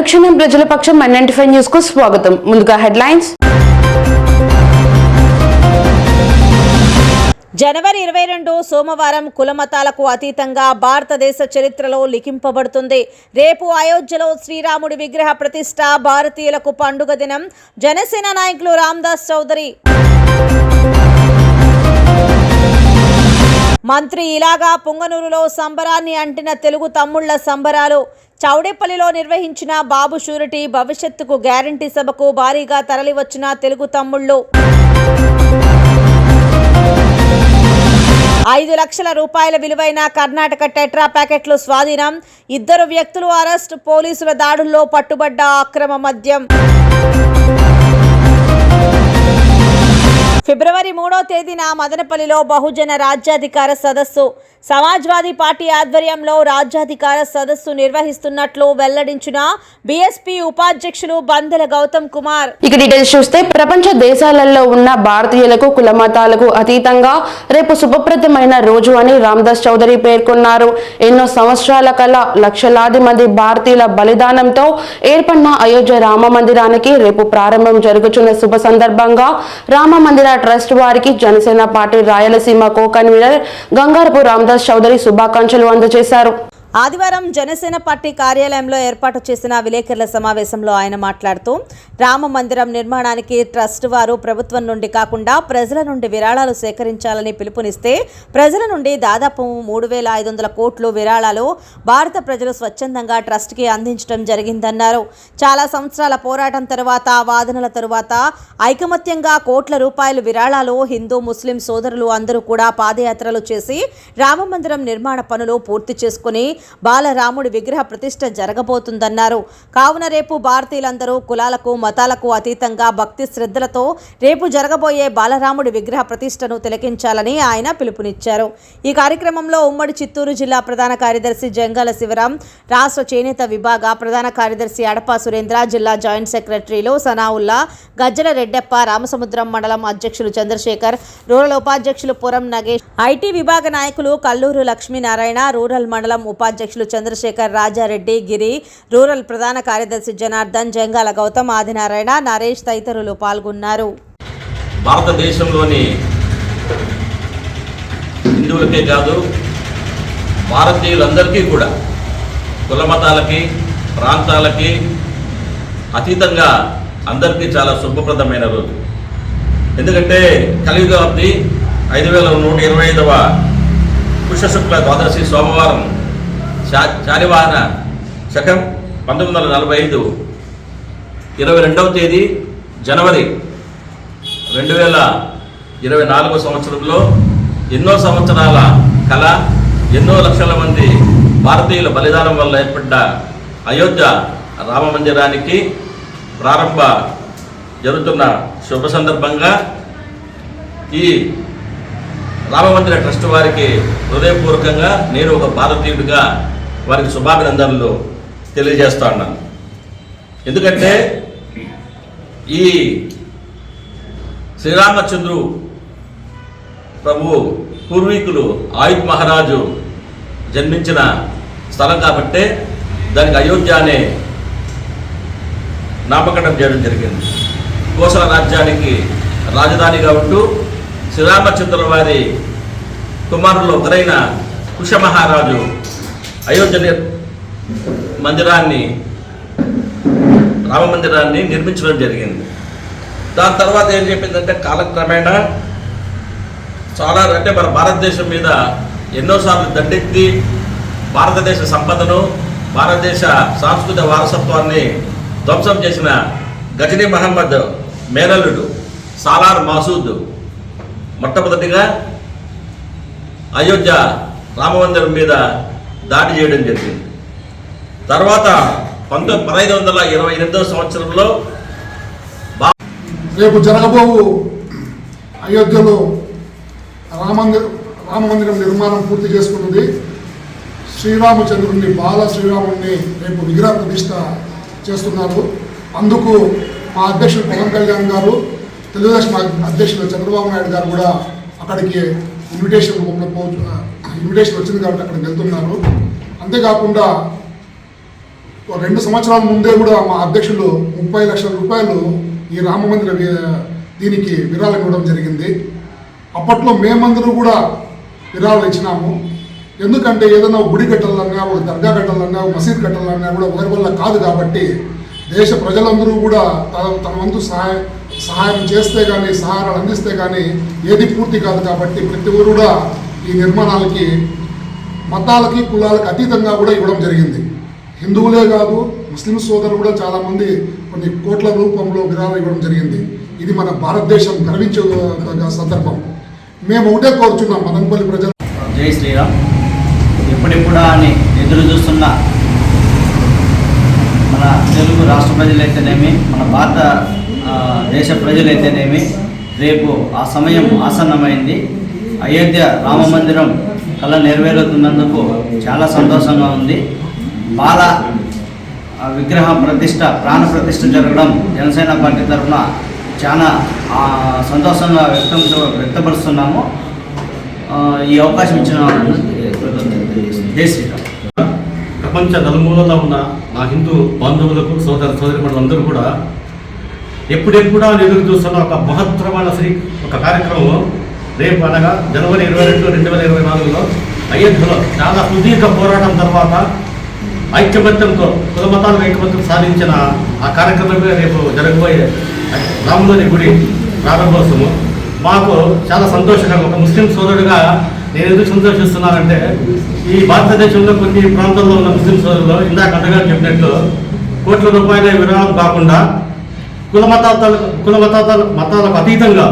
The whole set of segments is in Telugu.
అనుక్షణం ప్రజల పక్షం ఎన్ఎన్టీ ఫైవ్ న్యూస్కు స్వాగతం. ముందుగా హెడ్లైన్స్. జనవరి ఇరవై రెండు సోమవారం కులమతాలకు అతీతంగా భారతదేశ చరిత్రలో లిఖింపబడుతుంది. రేపు అయోధ్యలో శ్రీరాముడి విగ్రహ ప్రతిష్ట భారతీయులకు పండుగ దినం. జనసేన నాయకులు రామ్దాస్ చౌదరి. మంత్రి ఇలాగా పుంగనూరులో సంబరాన్ని అంటిన తెలుగు తమ్ముళ్ళ సంబరాలు. చౌడేపల్లిలో నిర్వహించిన బాబు షూరిటీ భవిష్యత్తుకు గ్యారంటీ సభకు భారీగా తరలివచ్చిన తెలుగు తమ్ముళ్ళు. ఐదు లక్షల రూపాయల విలువైన కర్ణాటక టెట్రా ప్యాకెట్లు స్వాధీనం. ఇద్దరు వ్యక్తులు అరెస్ట్ పోలీసుల దాడుల్లో పట్టుబడ్డ అక్రమ మద్యం. ఫిబ్రవరి మూడో తేదీన మదనపల్లిలో బహుజన రాజ్యాధికార సదస్సు. సమాజ్వాదీ పార్టీ ఆధ్వర్యంలో రాజ్యాధికార సదస్సు నిర్వహిస్తున్నట్లు వెల్లడించిన బీఎస్పీ ఉపాధ్యక్షులు బందెల గౌతమ్ కుమార్. ఇక డీటెయిల్స్ చూస్తే ప్రపంచ దేశాలలో ఉన్న భారతీయులకు కుల మతాలకు అతీతంగా రేపు శుభప్రదమైన రోజు అని రామ్దాస్ చౌదరి పేర్కొన్నారు. ఎన్నో సంవత్సరాల కల లక్షలాది మంది భారతీయుల బలిదానంతో ఏర్పడిన అయోధ్య రామ మందిరానికి రేపు ప్రారంభం జరుగుతున్న శుభ సందర్భంగా రామ మందిర ట్రస్ట్ వారికి Janasena party Rayalaseema co convener Gangarapu Ramadas Chowdary శుభాకాంక్షలు అందజేశారు. ఆదివారం జనసేన పార్టీ కార్యాలయంలో ఏర్పాటు చేసిన విలేకరుల సమావేశంలో ఆయన మాట్లాడుతూ రామ మందిరం నిర్మాణానికి ట్రస్ట్ వారు ప్రభుత్వం నుండి కాకుండా ప్రజల నుండి విరాళాలు సేకరించాలని పిలుపునిస్తే ప్రజల నుండి దాదాపు మూడు వేల ఐదు వందల కోట్లు విరాళాలు భారత ప్రజలు స్వచ్ఛందంగా ట్రస్ట్కి అందించడం జరిగిందన్నారు. చాలా సంవత్సరాల పోరాటం తరువాత వాదనల తరువాత ఐకమత్యంగా కోట్ల రూపాయలు విరాళాలు హిందూ ముస్లిం సోదరులు అందరూ కూడా పాదయాత్రలు చేసి రామ మందిరం నిర్మాణ పనులు పూర్తి చేసుకుని బాలరాముడి విగ్రహ ప్రతిష్ట జరగబోతుందన్నారు. కావున రేపు భారతీయులందరూ కులాలకు మతాలకు అతీతంగా భక్తి శ్రద్ధలతో రేపు జరగబోయే బాలరాముడి విగ్రహ ప్రతిష్టను తిలకించాలని ఆయన పిలుపునిచ్చారు. ఈ కార్యక్రమంలో ఉమ్మడి చిత్తూరు జిల్లా ప్రధాన కార్యదర్శి జంగాల శివరాం రాష్ట్ర చేనేత విభాగ ప్రధాన కార్యదర్శి అడపా సురేంద్ర జిల్లా జాయింట్ సెక్రటరీలు సనావుల్లా గజ్జల రెడ్డప్ప రామసముద్రం మండలం అధ్యక్షులు చంద్రశేఖర్ రూరల్ ఉపాధ్యక్షులు పురం నగేష్ ఐటీ విభాగ నాయకులు కల్లూరు లక్ష్మీనారాయణ రూరల్ మండలం ఉపాధ్యక్షులు చంద్రశేఖర్ రాజారెడ్డి గిరి రూరల్ ప్రధాన కార్యదర్శి జనార్దన్ జంగాల గౌతమ్ ఆదినారాయణ నరేష్ తదితరులు పాల్గొన్నారు. భారతదేశంలోని హిందువులకే కాదు భారతీయులందరికీ కూడా కుల మతాలకి ప్రాంతాలకి అతీతంగా అందరికీ చాలా శుభప్రదమైన రోజు. ఎందుకంటే కలియుగాబ్ది ఐదు వేల నూట ఇరవై ఐదవ పుష్యశుక్ల ద్వాదశి సోమవారం చా శకం పంతొమ్మిది వందల నలభై ఐదు ఇరవై రెండవ తేదీ జనవరి రెండు వేల ఇరవై నాలుగో సంవత్సరంలో ఎన్నో సంవత్సరాల కళ ఎన్నో లక్షల మంది భారతీయుల బలిదానం వల్ల ఏర్పడ్డ అయోధ్య రామ మందిరానికి ప్రారంభ జరుగుతున్న శుభ సందర్భంగా ఈ రామమందిర ట్రస్ట్ వారికి హృదయపూర్వకంగా నేను ఒక భారతీయుడిగా వారికి శుభాభినందనలు తెలియజేస్తా ఉన్నాను. ఎందుకంటే ఈ శ్రీరామచంద్రు ప్రభు పూర్వీకులు ఆయుధ్ మహారాజు జన్మించిన స్థలం కాబట్టే దానికి అయోధ్య అనే నామకరణం చేయడం జరిగింది. కోసల రాజ్యానికి రాజధానిగా ఉంటూ శ్రీరామచంద్రుల వారి కుమారులు ఒకరైన కుష మహారాజు అయోధ్య నిర్- మందిరాన్ని రామ మందిరాన్ని నిర్మించడం జరిగింది. దాని తర్వాత ఏం చెప్పిందంటే కాలక్రమేణా చాలా అంటే మన భారతదేశం మీద ఎన్నోసార్లు దండెత్తి భారతదేశ సంపదను భారతదేశ సాంస్కృతిక వారసత్వాన్ని ధ్వంసం చేసిన గజనీ మహమ్మద్ మేనల్లుడు సాలార్ మసూద్. మొట్టమొదటిగా అయోధ్య రామమందిరం మీద దాడి చేయడం జరిగింది. తర్వాత పంతొమ్మిది పదహైదు వందల ఇరవై ఎనిమిదవ సంవత్సరంలో రేపు జరగబోవు అయోధ్యలో రామందిర రామమందిరం నిర్మాణం పూర్తి చేసుకున్నది శ్రీరామచంద్రుడిని బాల శ్రీరాముడిని రేపు విగ్రహ ప్రతిష్ట చేస్తున్నారు. అందుకు మా అధ్యక్షుడు పవన్ కళ్యాణ్ గారు తెలుగుదేశం అధ్యక్షుడు చంద్రబాబు నాయుడు గారు కూడా అక్కడికి ఇన్విటేషన్ రూపంలో ఇన్విటేషన్ వచ్చింది కాబట్టి అక్కడికి వెళ్తున్నారు అంతేకాకుండా రెండు సంవత్సరాల ముందే కూడా మా అధ్యక్షులు ముప్పై లక్షల రూపాయలు ఈ రామ మందిర దీనికి విరాళం ఇవ్వడం జరిగింది. అప్పట్లో మేమందరూ కూడా విరాళం ఇచ్చినాము. ఎందుకంటే ఏదైనా గుడి కట్టాలన్నా ఒక దర్గా కట్టాలన్నా ఒక మసీద్ కట్టాలన్నా కూడా ఒకరి వల్ల కాదు కాబట్టి దేశ ప్రజలందరూ కూడా తన తన వంతు సహాయం సహాయం చేస్తే కానీ సహాయాలు అందిస్తే కానీ ఏది పూర్తి కాదు కాబట్టి ప్రతి ఒక్కరు కూడా ఈ నిర్మాణాలకి మతాలకి కులాలకి అతీతంగా కూడా ఇవ్వడం జరిగింది. హిందువులే కాదు ముస్లిం సోదరులు కూడా చాలామంది కొన్ని కోట్ల రూపంలో విరాళం ఇవ్వడం జరిగింది. ఇది మన భారతదేశం గర్వించే సందర్భం. మేము ఒకటే కోరుచున్నాం మదనపల్లి ప్రజలు. జై శ్రీరామ్. ఎప్పుడెప్పుడా అని ఎదురు చూస్తున్న మన తెలుగు రాష్ట్ర ప్రజలైతేనేమి మన భారత దేశ ప్రజలైతేనేమి రేపు ఆ సమయం ఆసన్నమైంది. అయోధ్య రామ మందిరం కళ నెరవేరుతున్నందుకు చాలా సంతోషంగా ఉంది. బాల ఆ, విగ్రహ ప్రతిష్ట ప్రాణ ప్రతిష్ట జరగడం జనసేన పార్టీ తరఫున చాలా సంతోషంగా వ్యక్తం వ్యక్తపరుస్తున్నాము. ఈ అవకాశం ఇచ్చిన జై శ్రీరామ్. ప్రపంచ నలుమూలలో ఉన్న నా హిందూ బంధువులకు సోదర సోదరిమణులందరూ కూడా ఎప్పుడెప్పుడా ఎదురు చూస్తున్న ఒక మహత్తరమైన శ్రీ ఒక కార్యక్రమం రేపు అనగా జనవరి ఇరవై రెండు రెండు వేల ఇరవై నాలుగులో అయోధ్యలో చాలా సుదీర్ఘ పోరాటం తర్వాత ఐక్యమత్యంతో కులమతాలకు ఐక్యమత్యం సాధించిన ఆ కార్యక్రమమే రేపు జరగబోయే రాములోని గుడి ప్రారంభోత్సవం. మాకు చాలా సంతోషంగా ఒక ముస్లిం సోదరుడిగా నేను ఎందుకు సంతోషిస్తున్నానంటే ఈ భారతదేశంలో కొన్ని ప్రాంతాల్లో ఉన్న ముస్లిం సోదరులు ఇందాక అన్నగారు చెప్పినట్లు కోట్ల రూపాయల విరాళం కాకుండా కుల మతాల కుల మతాల మతాలకు అతీతంగా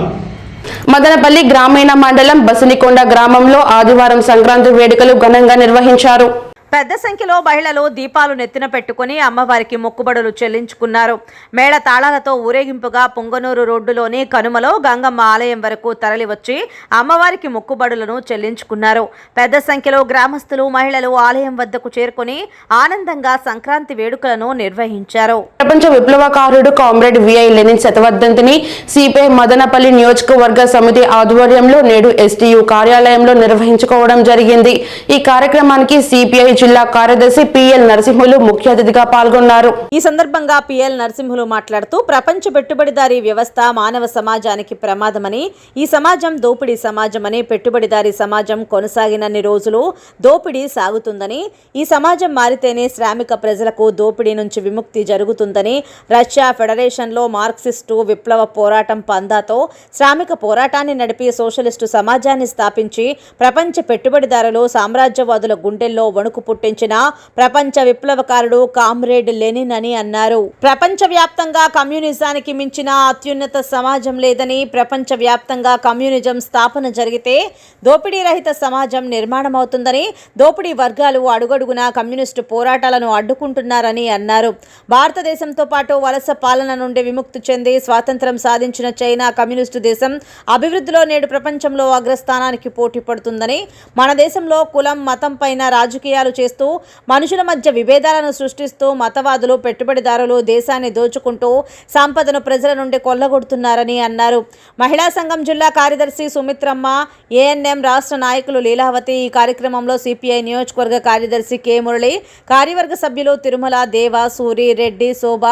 మదనపల్లి గ్రామీణ మండలం బసినికొండ గ్రామంలో ఆదివారం సంక్రాంతి వేడుకలు ఘనంగా నిర్వహించారు. పెద్ద సంఖ్యలో మహిళలు దీపాలు నెత్తిన పెట్టుకుని అమ్మవారికి మొక్కుబడులు చెల్లించుకున్నారు. మేళ తాళాలతో ఊరేగింపుగా పుంగనూరు రోడ్డులోని కనుమలో గంగమ్మ ఆలయం వరకు తరలివచ్చి అమ్మవారికి మొక్కుబడులను చెల్లించుకున్నారు. పెద్ద సంఖ్యలో గ్రామస్తులు మహిళలు ఆలయం వద్దకు చేరుకుని ఆనందంగా సంక్రాంతి వేడుకలను నిర్వహించారు. ప్రపంచ విప్లవకారుడు కామ్రేడ్ విఐ లెనిన్ శతవర్ధంతిని సిపిఐ మదనపల్లి నియోజకవర్గ సమితి ఆధ్వర్యంలో నేడు ఎస్టీయు కార్యాలయంలో నిర్వహించుకోవడం జరిగింది. ఈ కార్యక్రమానికి సిపిఐ జిల్లా కార్యదర్శి పిఎల్ నరసింహులు ముఖ్య అతిథిగా పాల్గొన్నారు. ఈ సందర్భంగా పిఎల్ నరసింహులు మాట్లాడుతూ ప్రపంచ పెట్టుబడిదారీ వ్యవస్థ మానవ సమాజానికి ప్రమాదమని ఈ సమాజం దోపిడీ సమాజమని పెట్టుబడిదారీ సమాజం కొనసాగినన్ని రోజులు దోపిడీ సాగుతుందని ఈ సమాజం మారితేనే శ్రామిక ప్రజలకు దోపిడీ నుంచి విముక్తి జరుగుతుందని రష్యా ఫెడరేషన్లో మార్క్సిస్టు విప్లవ పోరాటం పందాతో శ్రామిక పోరాటాన్ని నడిపి సోషలిస్టు సమాజాన్ని స్థాపించి ప్రపంచ పెట్టుబడిదారులు సామ్రాజ్యవాదుల గుండెల్లో వణుకు పుట్టించిన ప్రపంచ విప్లవకారుడు కామ్రేడ్ లెనిన్ అని అన్నారు. ప్రపంచ వ్యాప్తంగా కమ్యూనిజానికి మించిన అత్యున్నత సమాజం లేదని ప్రపంచ వ్యాప్తంగా కమ్యూనిజం స్థాపన జరిగితే దోపిడీ రహిత సమాజం నిర్మాణం అవుతుందని దోపిడీ వర్గాలు అడుగడుగునా కమ్యూనిస్టు పోరాటాలను అడ్డుకుంటున్నారని అన్నారు. భారతదేశంతో పాటు వలస పాలన నుండి విముక్తి చెంది స్వాతంత్రం సాధించిన చైనా కమ్యూనిస్టు దేశం అభివృద్ధిలో నేడు ప్రపంచంలో అగ్రస్థానానికి పోటీ పడుతుందని మన దేశంలో కులం మతం పైన రాజకీయాలు చేస్తూ మనుషుల మధ్య విభేదాలను సృష్టిస్తూ మతవాదులు పెట్టుబడిదారులు దేశాన్ని దోచుకుంటూ సంపదను ప్రజల నుండి కొల్లగొడుతున్నారని అన్నారు. మహిళా సంఘం జిల్లా కార్యదర్శి సుమిత్రమ్మ ఏఎన్ఎం రాష్ట్ర నాయకులు లీలావతి ఈ కార్యక్రమంలో సిపిఐ నియోజకవర్గ కార్యదర్శి కె మురళి కార్యవర్గ సభ్యులు తిరుమల దేవ సూరి రెడ్డి శోభ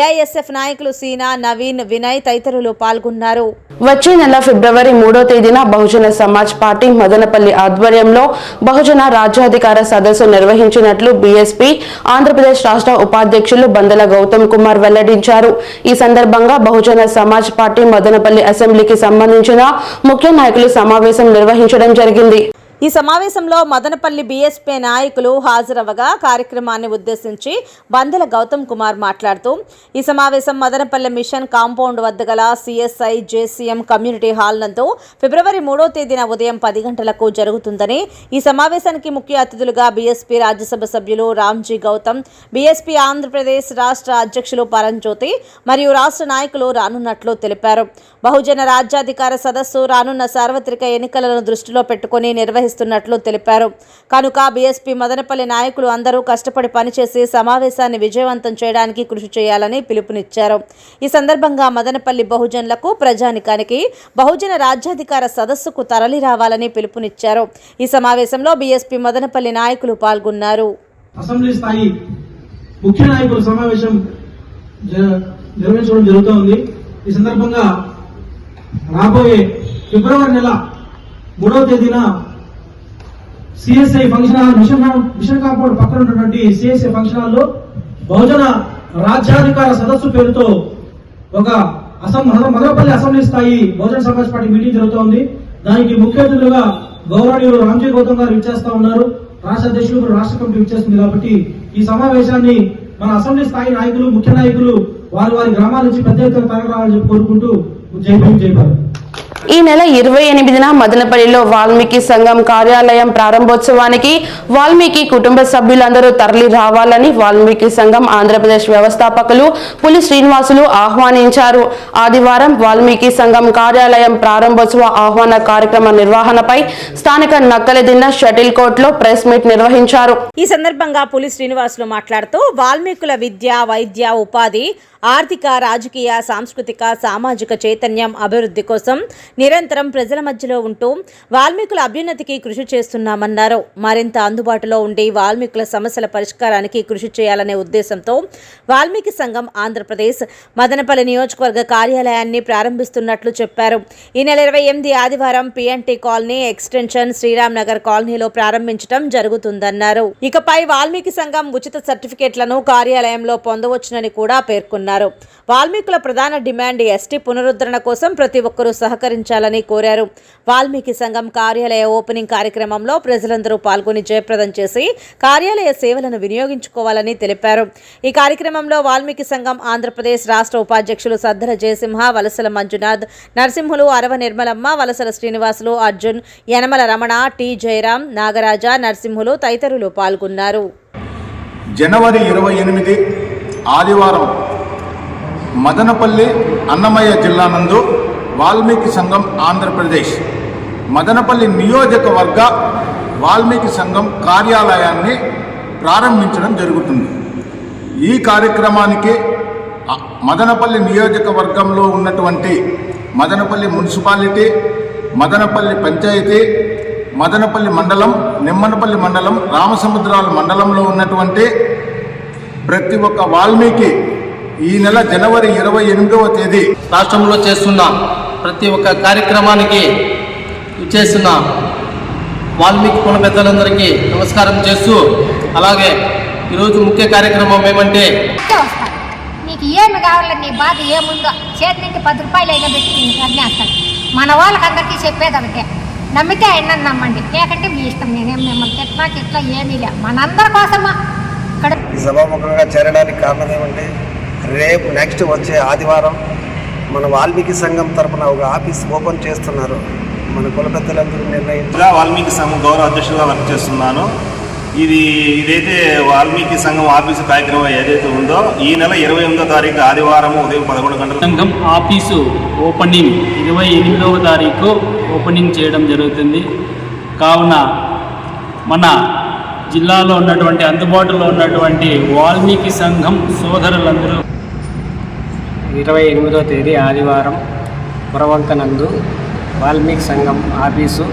ఏఐఎస్ఎఫ్ నాయకులు సీనా నవీన్ వినయ్ తదితరులు పాల్గొన్నారు. వచ్చే నెల ఫిబ్రవరి మూడో తేదీన బహుజన సమాజ్ పార్టీ మదనపల్లి ఆధ్వర్యంలో బహుజన రాజ్యాధికార సదస్సు నిర్వహించినట్లు బీఎస్పీ ఆంధ్రప్రదేశ్ రాష్ట్ర ఉపాధ్యక్షులు బందల గౌతమ్ కుమార్ వెల్లడించారు. ఈ సందర్భంగా బహుజన సమాజ్ పార్టీ మదనపల్లి అసెంబ్లీకి సంబంధించిన ముఖ్య నాయకులు సమావేశం నిర్వహించడం జరిగింది. ఈ సమావేశంలో మదనపల్లి బీఎస్పీ నాయకులు హాజరవగా కార్యక్రమాన్ని ఉద్దేశించి బందెల గౌతమ్ కుమార్ మాట్లాడుతూ ఈ సమావేశం మదనపల్లి మిషన్ కాంపౌండ్ వద్ద గల సిఎస్ఐ జేసీఎం కమ్యూనిటీ హాల్ నందు ఫిబ్రవరి మూడో తేదీన ఉదయం పది గంటలకు జరుగుతుందని ఈ సమావేశానికి ముఖ్య అతిథులుగా బీఎస్పీ రాజ్యసభ సభ్యులు రామ్జీ గౌతమ్ బీఎస్పీ ఆంధ్రప్రదేశ్ రాష్ట్ర అధ్యక్షులు పరంజ్యోతి మరియు రాష్ట్ర నాయకులు రానున్నట్లు తెలిపారు. బహుజన రాజ్యాధికార సదస్సు రానున్న సార్వత్రిక ఎన్నికలను దృష్టిలో పెట్టుకుని నిర్వహిస్తున్నట్లు తెలిపారు. కనుక బీఎస్పీ మదనపల్లి నాయకులు అందరూ కష్టపడి పనిచేసి సమావేశాన్ని విజయవంతం చేయడానికి కృషి చేయాలని పిలుపునిచ్చారు. ఈ సందర్భంగా మదనపల్లి బహుజనులకు ప్రజానికానికి బహుజన రాజ్యాధికార సదస్సుకు తరలి రావాలని పిలుపునిచ్చారు. ఈ సమావేశంలో బీఎస్పీ మదనపల్లి నాయకులు పాల్గొన్నారు. అసెంబ్లీ స్థాయి ముఖ్య నాయకుల సమావేశం నిర్వహించడం జరుగుతోంది. ఈ సందర్భంగా రాబోయే ఫిబ్రవరి నెల మూడవ తేదీన CSI function hall mission mission compound పక్కన ఉన్నటువంటి సిఎస్ఐ ఫంక్షన్ హాల్లో బహుజన రాజ్యాధికార సదస్సు పేరుతో ఒక అసం మదనపల్లి అసెంబ్లీ స్థాయి బహుజన సమాజ్ పార్టీ మీటింగ్ జరుగుతోంది. దానికి ముఖ్య అతిథులుగా గౌరవనీయులు రామ్జీ గౌతమ్ గారు ఇచ్చేస్తా ఉన్నారు. రాష్ట్ర అధ్యక్షులు రాష్ట్ర కమిటీ విచ్చేస్తుంది కాబట్టి ఈ సమావేశాన్ని మన అసెంబ్లీ స్థాయి నాయకులు ముఖ్య నాయకులు వారి వారి గ్రామాల నుంచి పెద్ద ఎత్తున తరగరావాలని చెప్పి కోరుకుంటూ జై భీమ్ ఈ నెల ఇరవై ఎనిమిదిన మదనపల్లిలో వాల్మీకి సంఘం కార్యాలయం ప్రారంభోత్సవానికి వాల్మీకి కుటుంబ సభ్యులందరూ తరలి రావాలని వాల్మీకి సంఘం ఆంధ్రప్రదేశ్ వ్యవస్థాపకులు పులి శ్రీనివాసులు ఆహ్వానించారు. ఆదివారం వాల్మీకి సంఘం కార్యాలయం ప్రారంభోత్సవ ఆహ్వాన కార్యక్రమ నిర్వహణపై స్థానిక నక్కలదిన్న షటిల్ కోర్టులో ప్రెస్ మీట్ నిర్వహించారు. ఈ సందర్భంగా పులి శ్రీనివాసులు మాట్లాడుతూ వాల్మీకుల విద్య వైద్య ఉపాధి ఆర్థిక రాజకీయ సాంస్కృతిక సామాజిక చైతన్యం అభివృద్ధి కోసం నిరంతరం ప్రజల మధ్యలో ఉంటూ వాల్మీకుల అభ్యున్నతికి కృషి చేస్తున్నామన్నారు. మరింత అందుబాటులో ఉండి వాల్మీకుల సమస్యల పరిష్కారానికి కృషి చేయాలనే ఉద్దేశంతో వాల్మీకి సంఘం ఆంధ్రప్రదేశ్ మదనపల్లి నియోజకవర్గ కార్యాలయాన్ని ప్రారంభిస్తున్నట్లు చెప్పారు. ఈ నెల ఇరవై ఎనిమిది ఆదివారం PNT colony extension Sriram Nagar కాలనీలో ప్రారంభించడం జరుగుతుందన్నారు. ఇకపై వాల్మీకి సంఘం ఉచిత సర్టిఫికేట్లను కార్యాలయంలో పొందవచ్చునని కూడా పేర్కొన్నారు. వాల్మీకుల ప్రధాన డిమాండ్ ఎస్టీ పునరుద్ధరణ కోసం ప్రతి ఒక్కరూ సహకరించాలని కోరారు. వాల్మీకి సంఘం కార్యాలయ ఓపెనింగ్ కార్యక్రమంలో ప్రజలందరూ పాల్గొని జయప్రదం చేసి కార్యాలయ సేవలను వినియోగించుకోవాలని తెలిపారు. ఈ కార్యక్రమంలో వాల్మీకి సంఘం ఆంధ్రప్రదేశ్ రాష్ట్ర ఉపాధ్యక్షులు సద్దర జయసింహ వలసల మంజునాథ్ నరసింహులు అరవ నిర్మలమ్మ వలసల శ్రీనివాసులు అర్జున్ యనమల రమణ టి జయరాం నాగరాజ నరసింహులు తదితరులు పాల్గొన్నారు. జనవరి ఇరవై ఎనిమిది ఆదివారం మదనపల్లి అన్నమయ్య జిల్లా నందు వాల్మీకి సంఘం ఆంధ్రప్రదేశ్. మదనపల్లి నియోజకవర్గ వాల్మీకి సంఘం కార్యాలయాన్ని ప్రారంభించడం జరుగుతుంది. ఈ కార్యక్రమానికి మదనపల్లి నియోజకవర్గంలో ఉన్నటువంటి మదనపల్లి మున్సిపాలిటీ మదనపల్లి పంచాయతీ మదనపల్లి మండలం నిమ్మనపల్లి మండలం రామసముద్రాల మండలంలో ఉన్నటువంటి ప్రతి ఒక్క వాల్మీకి ఈ నెల జనవరి ఇరవై ఎనిమిదవ తేదీ రాష్ట్రంలో చేస్తున్న ప్రతి ఒక్క కార్యక్రమానికి చేస్తున్న వాల్మీకి కుల పెద్దలందరికీ నమస్కారం చేస్తూ అలాగే ఈరోజు ముఖ్య కార్యక్రమం ఏమంటే నీకు ఏమి కావాలని నీ బాధ ఏముందో చేతి నుండి పది రూపాయలు అయినా పెట్టి నేను అన్నేస్తాను మన వాళ్ళకి అందరికీ చెప్పేది ఒకటే. నమ్మితే ఆయన నమ్మండి. లేకంటే మీ ఇష్టం నేనేం మిమ్మల్ని తిట్లా ఇట్లా ఏమీ లే. మనందరి కోసమా? ఇక్కడ సభాముఖంగా చేరడానికి కారణం ఏమంటే రేపు నెక్స్ట్ వచ్చే ఆదివారం మన వాల్మీకి సంఘం తరపున ఒక ఆఫీస్ ఓపెన్ చేస్తున్నారు. మన కుల పెద్దలందరూ నిర్ణయించి జిల్లా వాల్మీకి సంఘం గౌరవ అధ్యక్షుడిగా వర్క్ చేస్తున్నాను. ఇది ఇదైతే వాల్మీకి సంఘం ఆఫీసు కార్యక్రమం ఏదైతే ఉందో ఈ నెల ఇరవై ఎనిమిదో తారీఖు ఆదివారం ఉదయం పదకొండు గంటల సంఘం ఆఫీసు ఓపెనింగ్ ఇరవై ఎనిమిదవ తారీఖు ఓపెనింగ్ చేయడం జరుగుతుంది. కావున మన జిల్లాలో ఉన్నటువంటి అందుబాటులో ఉన్నటువంటి వాల్మీకి సంఘం సోదరులందరూ ఇరవై ఎనిమిదో తేదీ ఆదివారం పురవంకనందు వాల్మీకి సంఘం ఆఫీసు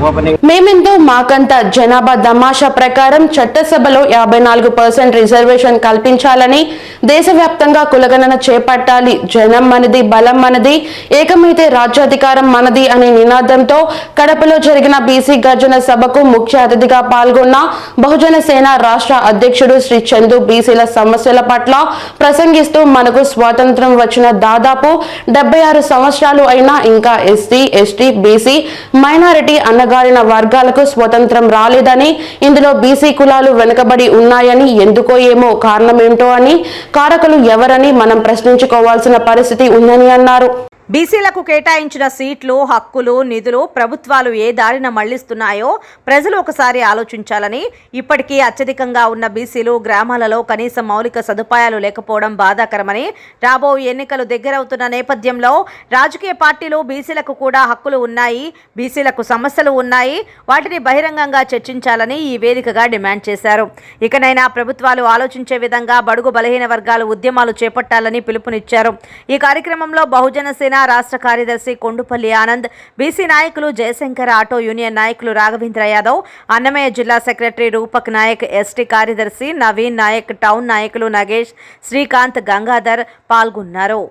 మేమెంతో మాకంత జనాభా దమాషా ప్రకారం చట్టసభలో యాభై నాలుగు పర్సెంట్ రిజర్వేషన్ కల్పించాలని దేశవ్యాప్తంగా కులగణన చేపట్టాలి. జనం మనది బలం మనది ఏకమైతే రాజ్యాధికారం మనది అనే నినాదంతో కడపలో జరిగిన బీసీ గర్జన సభకు ముఖ్య అతిథిగా పాల్గొన్న బహుజన సేన రాష్ట్ర అధ్యక్షుడు శ్రీ చందు బీసీల సమస్యల పట్ల ప్రసంగిస్తూ మనకు స్వాతంత్రం వచ్చిన దాదాపు డెబ్బై ఆరు సంవత్సరాలు అయినా ఇంకా ఎస్సీ ఎస్టీ బీసీ మైనారిటీ అన్న అన్నగారిన వర్గాలకు స్వతంత్రం రాలేదని ఇందులో బీసీ కులాలు వెనుకబడి ఉన్నాయని ఎందుకో ఏమో కారణమేంటో అని కారకులు ఎవరని మనం ప్రశ్నించుకోవాల్సిన పరిస్థితి ఉందని అన్నారు. బీసీలకు కేటాయించిన సీట్లు హక్కులు నిధులు ప్రభుత్వాలు ఏ దారిన మళ్ళిస్తున్నాయో ప్రజలు ఒకసారి ఆలోచించాలని ఇప్పటికీ అత్యధికంగా ఉన్న బీసీలు గ్రామాలలో కనీస మౌలిక సదుపాయాలు లేకపోవడం బాధాకరమని రాబోయే ఎన్నికలు దగ్గరవుతున్న నేపథ్యంలో రాజకీయ పార్టీలు బీసీలకు కూడా హక్కులు ఉన్నాయి బీసీలకు సమస్యలు ఉన్నాయి వాటిని బహిరంగంగా చర్చించాలని ఈ వేదికగా డిమాండ్ చేశారు. ఇకనైనా ప్రభుత్వాలు ఆలోచించే విధంగా బడుగు బలహీన వర్గాలు ఉద్యమాలు చేపట్టాలని పిలుపునిచ్చారు. ఈ కార్యక్రమంలో బహుజన సేన రాష్ట్ర కార్యదర్శి కొండుపల్లి ఆనంద్ బీసీ నాయకులు జయశంకర్ ఆటో యూనియన్ నాయకులు రాఘవేంద్ర యాదవ్ అన్నమయ్య జిల్లా సెక్రటరీ రూపక్ నాయక్ ఎస్టీ కార్యదర్శి నవీన్ నాయక్ టౌన్ నాయకులు నగేష్ శ్రీకాంత్ గంగాధర్ పాల్గొన్నారు.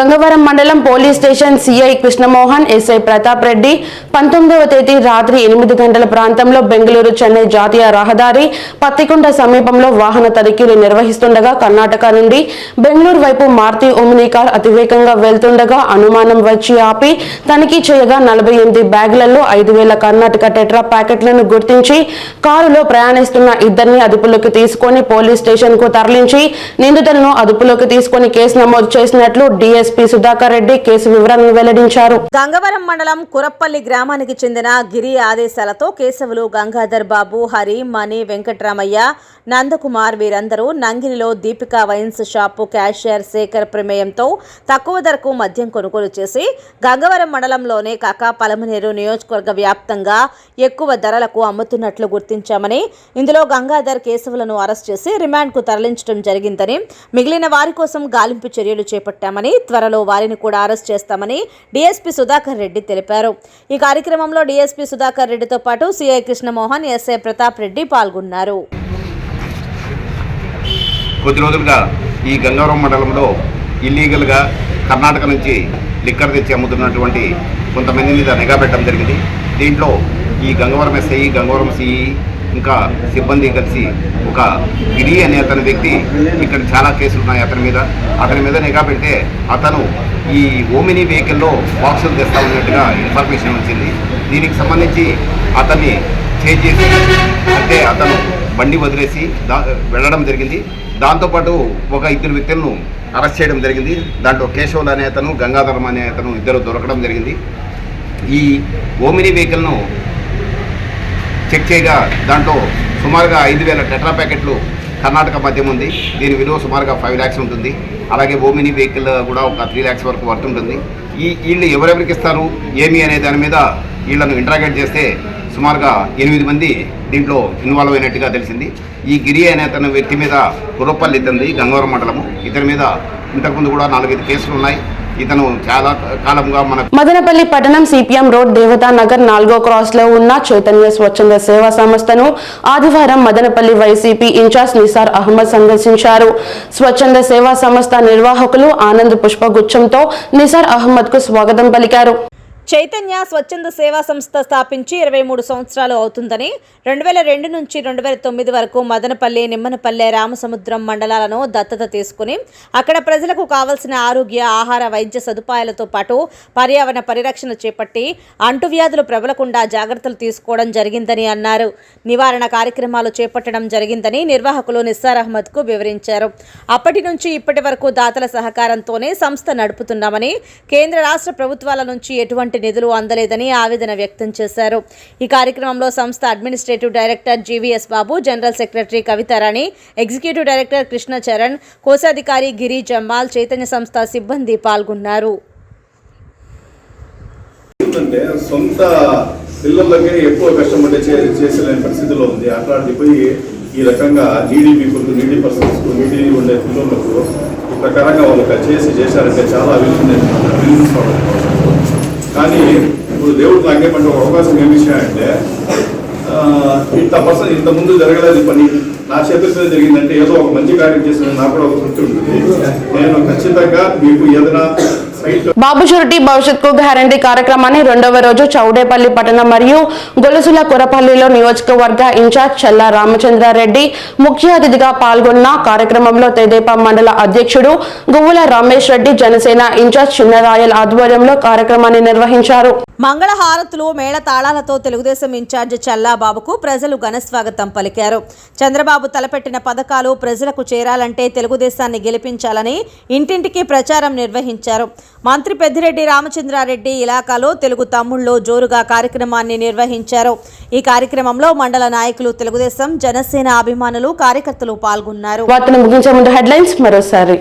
గంగవరం మండలం police station CI Krishnamohan SI Pratap Reddy. పంతొమ్మిదవ తేదీ రాత్రి ఎనిమిది గంటల ప్రాంతంలో బెంగళూరు చెన్నై జాతీయ రహదారి పత్తికొండ సమీపంలో వాహన తనిఖీలు నిర్వహిస్తుండగా కర్ణాటక నుండి బెంగళూరు వైపు మారుతి ఒమిని కార్ అతివేగంగా వెళ్తుండగా అనుమానం వచ్చి ఆపి తనిఖీ చేయగా నలభై ఎనిమిది బ్యాగులలో ఐదు వేల కర్ణాటక టెట్రా ప్యాకెట్లను గుర్తించి కారులో ప్రయాణిస్తున్న ఇద్దరిని అదుపులోకి తీసుకొని పోలీస్ స్టేషన్కు తరలించి నిందితులను అదుపులోకి తీసుకొని కేసు నమోదు చేసినట్లు D S DSP Sudhakar Reddy case వివరాలను వెల్లడించారు. గంగవరం మండలం కురప్పల్లి గ్రామానికి చెందిన గిరి ఆదేశాలతో కేశవులు గంగాధర్ బాబు హరి మణి వెంకట్రామయ్య నందకుమార్ వీరందరూ నంగిరిలో Deepika wines shop cashier Shekhar ప్రమేయంతో తక్కువ ధరకు మద్యం కొనుగోలు చేసి గంగవరం మండలంలోనే కాక పలమనేరు నియోజకవర్గ వ్యాప్తంగా ఎక్కువ ధరలకు అమ్ముతున్నట్లు గుర్తించామని ఇందులో గంగాధర్ కేశవులను అరెస్ట్ చేసి రిమాండ్కు తరలించడం జరిగిందని మిగిలిన వారి కోసం గాలింపు చర్యలు చేపట్టామని త్వరలో వారిని కూడా అరెస్ట్ చేస్తామని డీఎస్పీ సుధాకర్ రెడ్డి తెలిపారు. ఈ కార్యక్రమంలో డీఎస్పీ సుధాకర్ రెడ్డితో పాటు సిఐ కృష్ణమోహన్ ఎస్ఐ ప్రతాప్ రెడ్డి పాల్గొన్నారు. కొద్ది రోజులుగా ఈ గంగవరం మండలంలో ఇల్లీగల్గా కర్ణాటక నుంచి లిక్కర్ తెచ్చి అమ్ముతున్నటువంటి కొంతమంది మీద నిఘా పెట్టడం జరిగింది. దీంట్లో ఈ గంగవరం ఎస్ఐ గంగవరం సిఈ ఇంకా సిబ్బంది కలిసి ఒక గిరి అనే అతని వ్యక్తి ఇక్కడ చాలా కేసులు ఉన్నాయి అతని మీద. అతని మీద నిఘా పెడితే అతను ఈ ఓమినీ వెహికల్లో బాక్సులు తెస్తా ఉన్నట్టుగా ఇన్ఫర్మేషన్ వచ్చింది. దీనికి సంబంధించి అతన్ని చేంజ్ చేసి అంటే అతను బండి వదిలేసి దా వెళ్ళడం జరిగింది. దాంతోపాటు ఒక ఇద్దరు వ్యక్తులను అరెస్ట్ చేయడం జరిగింది. దాంట్లో కేశవులు అనే అతను గంగాధరం అనే అతను ఇద్దరు దొరకడం జరిగింది. ఈ ఓమినీ వెహికల్ను చెక్ చేయగా దాంట్లో సుమారుగా ఐదు వేల టెట్రా ప్యాకెట్లు కర్ణాటక మద్యం ఉంది. దీని విలువ సుమారుగా ఫైవ్ ల్యాక్స్ ఉంటుంది. అలాగే ఓమినీ వెహికల్ కూడా ఒక త్రీ ల్యాక్స్ వరకు పడుతుంటుంది ఉంటుంది. ఈ వీళ్ళు ఎవరెవరికి ఇస్తారు? ఏమి అనే దాని మీద వీళ్ళను ఇంటరాగేట్ చేస్తే సుమారుగా ఎనిమిది మంది దీంట్లో ఇన్వాల్వ్ అయినట్టుగా తెలిసింది. ఈ గిరి అనే అతని వ్యక్తి మీద కుర్రపల్లి ఇతంది గంగవరం మండలము. ఇతని మీద ఇంతకుముందు కూడా నాలుగైదు కేసులు ఉన్నాయి. ఇతను చాలా కాలంగా మన మదనపల్లి పట్టణం సిపిఎం రోడ్ దేవతా నగర్ నాలుగో క్రాస్లో ఉన్న చైతన్య స్వచ్ఛంద సేవా సంస్థను ఆదివారం Madanapalle YCP in charge Nisar Ahmed సందర్శించారు. స్వచ్ఛంద సేవా సంస్థ నిర్వాహకులు ఆనంద్ పుష్పగుచ్చంతో నిసార్ అహ్మద్కు స్వాగతం పలికారు. చైతన్య స్వచ్ఛంద సేవా సంస్థ స్థాపించి ఇరవై మూడు సంవత్సరాలు అవుతుందని రెండు వేల రెండు నుంచి రెండు వేల తొమ్మిది వరకు మదనపల్లి నిమ్మనపల్లె రామసముద్రం మండలాలను దత్తత తీసుకుని అక్కడ ప్రజలకు కావలసిన ఆరోగ్య ఆహార వైద్య సదుపాయాలతో పాటు పర్యావరణ పరిరక్షణ చేపట్టి అంటువ్యాధులు ప్రబలకుండా జాగ్రత్తలు తీసుకోవడం జరిగిందని అన్నారు. నివారణ కార్యక్రమాలు చేపట్టడం జరిగిందని నిర్వాహకులు నిస్సార్ అహ్మద్కు వివరించారు. అప్పటి నుంచి ఇప్పటి వరకు దాతల సహకారంతోనే సంస్థ నడుపుతున్నామని కేంద్ర రాష్ట్ర ప్రభుత్వాల నుంచి ఎటువంటి నిధులు అందలేదని ఆవేదన వ్యక్తం చేశారు. ఈ కార్యక్రమంలో సంస్థ administrative director GVS Babu general secretary Kavitharani executive director Krishna Charan కోశాధికారి గిరి జమ్మాల్ చైతన్య సంస్థ సిబ్బంది పాల్గొన్నారు. సొంత పిల్లలకే ఎక్కువ కష్టపడి చేసలేని పరిస్థితిలో ఉంది. అట్లాంటి పోయి ఈ రకంగా needy people needy persons needy ఉండే పిల్లలకు ఈ ప్రకారంగా వాళ్ళకి చేసి చేశారంటే చాలా విలువ అభివృద్ధి కానీ ఇప్పుడు దేవుడు నాకేమంటే ఒక అవకాశం ఏమి ఇచ్చాడంటే అంటే ఇంత పర్సన్ ఇంత ముందు జరగలేదు పని నా చేతులతో జరిగిందంటే ఏదో ఒక మంచి కార్యం చేసిన నాకు కూడా ఒక తృప్తి ఉంటుంది. నేను ఖచ్చితంగా మీకు ఏదైనా బాబు షూరిటీ భవిష్యత్కు గ్యారంటీ కార్యక్రమాన్ని రెండవ రోజు చౌడేపల్లి పట్టణం మరియు గొలుసుల కురపల్లిలో నియోజకవర్గ ఇన్ఛార్జ్ చల్లా రామచంద్రారెడ్డి ముఖ్య అతిథిగా పాల్గొన్న కార్యక్రమంలో తెదేపా మండల అధ్యక్షుడు గువ్వుల రమేష్ రెడ్డి జనసేన ఇన్ఛార్జ్ చిన్నరాయల్ ఆధ్వర్యంలో కార్యక్రమాన్ని నిర్వహించారు. మంగళహారతులు మేళ తాళాలతో తెలుగుదేశం ఇన్ఛార్జ్ చల్లాబాబుకు ప్రజలు ఘనస్వాగతం పలికారు. చంద్రబాబు తలపెట్టిన పథకాలు ప్రజలకు చేరాలంటే తెలుగుదేశాన్ని గెలిపించాలని ఇంటింటికి ప్రచారం నిర్వహించారు. మంత్రి పెద్దిరెడ్డి రామచంద్రారెడ్డి ఇలాకాలో తెలుగు తమ్ముళ్ళు జోరుగా కార్యక్రమాన్ని నిర్వహించారు. ఈ కార్యక్రమంలో మండల నాయకులు తెలుగుదేశం జనసేన అభిమానులు కార్యకర్తలు పాల్గొన్నారు. వార్తను ముగించే ముందు హెడ్లైన్స్ మరోసారి.